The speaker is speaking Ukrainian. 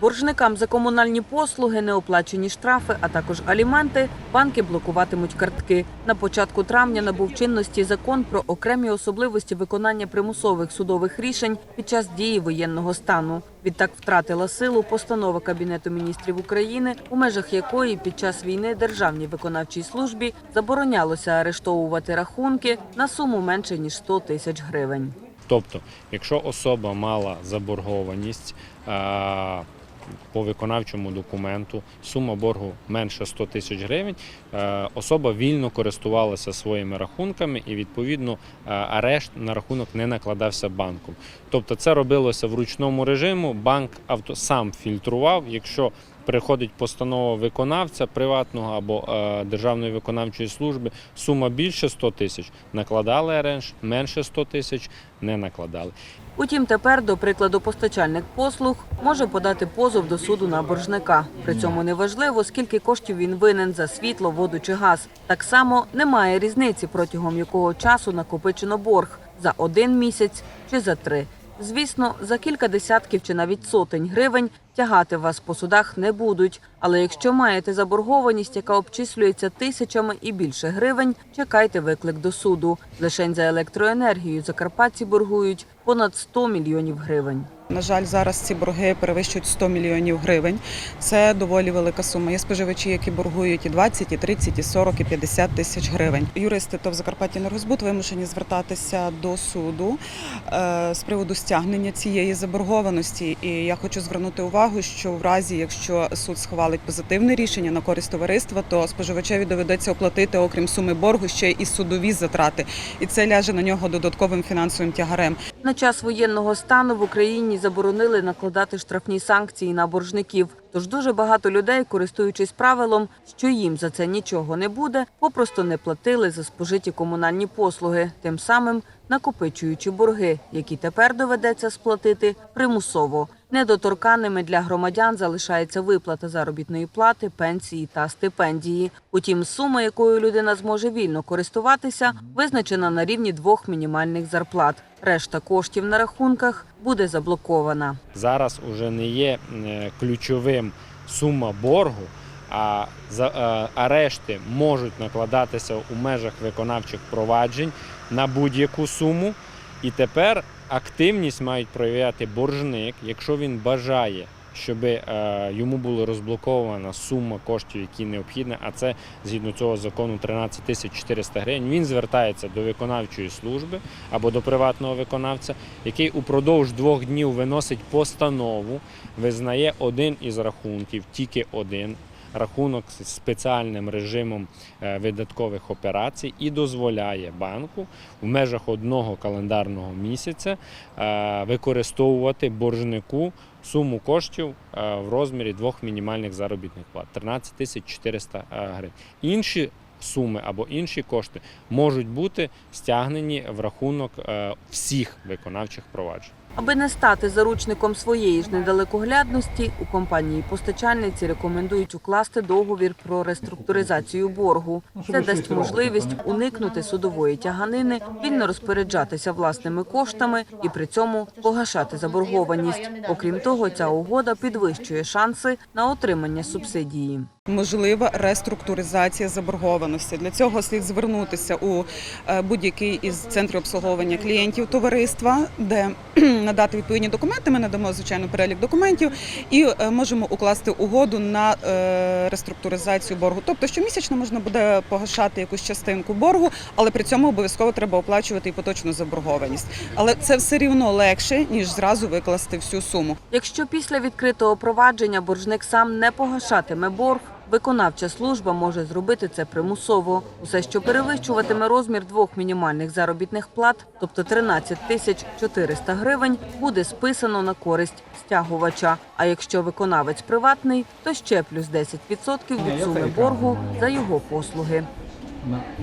Боржникам за комунальні послуги, неоплачені штрафи, а також аліменти банки блокуватимуть картки. На початку травня набув чинності закон про окремі особливості виконання примусових судових рішень під час дії воєнного стану. Відтак втратила силу постанова Кабінету міністрів України, у межах якої під час війни державній виконавчій службі заборонялося арештовувати рахунки на суму менше ніж 100 тисяч гривень. Тобто, якщо особа мала заборгованість по виконавчому документу, сума боргу менше 100 тисяч гривень, е, особа вільно користувалася своїми рахунками і відповідно е, арешт на рахунок не накладався банком. Тобто це робилося в ручному режиму. Банк авто сам фільтрував, якщо приходить постанова виконавця приватного або е, державної виконавчої служби, сума більше 100 тисяч, накладали арешт, менше 100 тисяч не накладали. Утім, тепер, до прикладу, постачальник послуг може подати позов до суду на боржника. При цьому неважливо, скільки коштів він винен за світло, воду чи газ. Так само немає різниці, протягом якого часу накопичено борг за один місяць чи за три. Звісно, за кілька десятків чи навіть сотень гривень тягати вас по судах не будуть. Але якщо маєте заборгованість, яка обчислюється тисячами і більше гривень, чекайте виклик до суду. Лишень за електроенергію закарпатці боргують понад 100 мільйонів гривень. На жаль, зараз ці борги перевищують 100 мільйонів гривень. Це доволі велика сума. Є споживачі, які боргують і 20, і 30, і 40, і 50 тисяч гривень. Юристи ТОВ Закарпаття Енергозбут вимушені звертатися до суду е, з приводу стягнення цієї заборгованості. І я хочу звернути увагу, що в разі, якщо суд схвалить позитивне рішення на користь товариства, то споживачеві доведеться оплатити, окрім суми боргу, ще і судові затрати, і це ляже на нього додатковим фінансовим тягарем. На час воєнного стану в Україні заборонили накладати штрафні санкції на боржників. Тож дуже багато людей, користуючись правилом, що їм за це нічого не буде, попросту не платили за спожиті комунальні послуги, тим самим накопичуючи борги, які тепер доведеться сплатити примусово. Недоторканними для громадян залишається виплата заробітної плати, пенсії та стипендії. Утім, сума, якою людина зможе вільно користуватися, визначена на рівні двох мінімальних зарплат. Решта коштів на рахунках буде заблокована. Зараз уже не є е, ключовим сума боргу, а е, арешти можуть накладатися у межах виконавчих проваджень на будь-яку суму. І тепер активність мають проявляти боржник, якщо він бажає, щоб е, йому була розблокована сума коштів, які необхідні, а це згідно цього закону 13 тисяч 400 гривень. Він звертається до виконавчої служби або до приватного виконавця, який упродовж двох днів виносить постанову, визнає один із рахунків, тільки один. Рахунок з спеціальним режимом е, видаткових операцій і дозволяє банку в межах одного календарного місяця е, використовувати боржнику суму коштів е, в розмірі двох мінімальних заробітних плат 13 тисяч 400 гривень. Інші суми або інші кошти можуть бути стягнені в рахунок всіх виконавчих проваджень. Аби не стати заручником своєї ж недалекоглядності, у компанії постачальниці рекомендують укласти договір про реструктуризацію боргу. Це дасть можливість уникнути судової тяганини, вільно розпоряджатися власними коштами і при цьому погашати заборгованість. Окрім того, ця угода підвищує шанси на отримання субсидії. Можлива реструктуризація заборгованості. Для цього слід звернутися у е, будь-який із центрів обслуговування клієнтів товариства, де надати відповідні документи. Ми надамо звичайно перелік документів і е, можемо укласти угоду на е, реструктуризацію боргу. Тобто, щомісячно можна буде погашати якусь частинку боргу, але при цьому обов'язково треба оплачувати і поточну заборгованість. Але це все рівно легше ніж зразу викласти всю суму. Якщо після відкритого провадження боржник сам не погашатиме борг, виконавча служба може зробити це примусово. Усе, що перевищуватиме розмір двох мінімальних заробітних плат, тобто 13 тисяч 400 гривень, буде списано на користь стягувача. А якщо виконавець приватний, то ще плюс 10% від суми боргу за його послуги.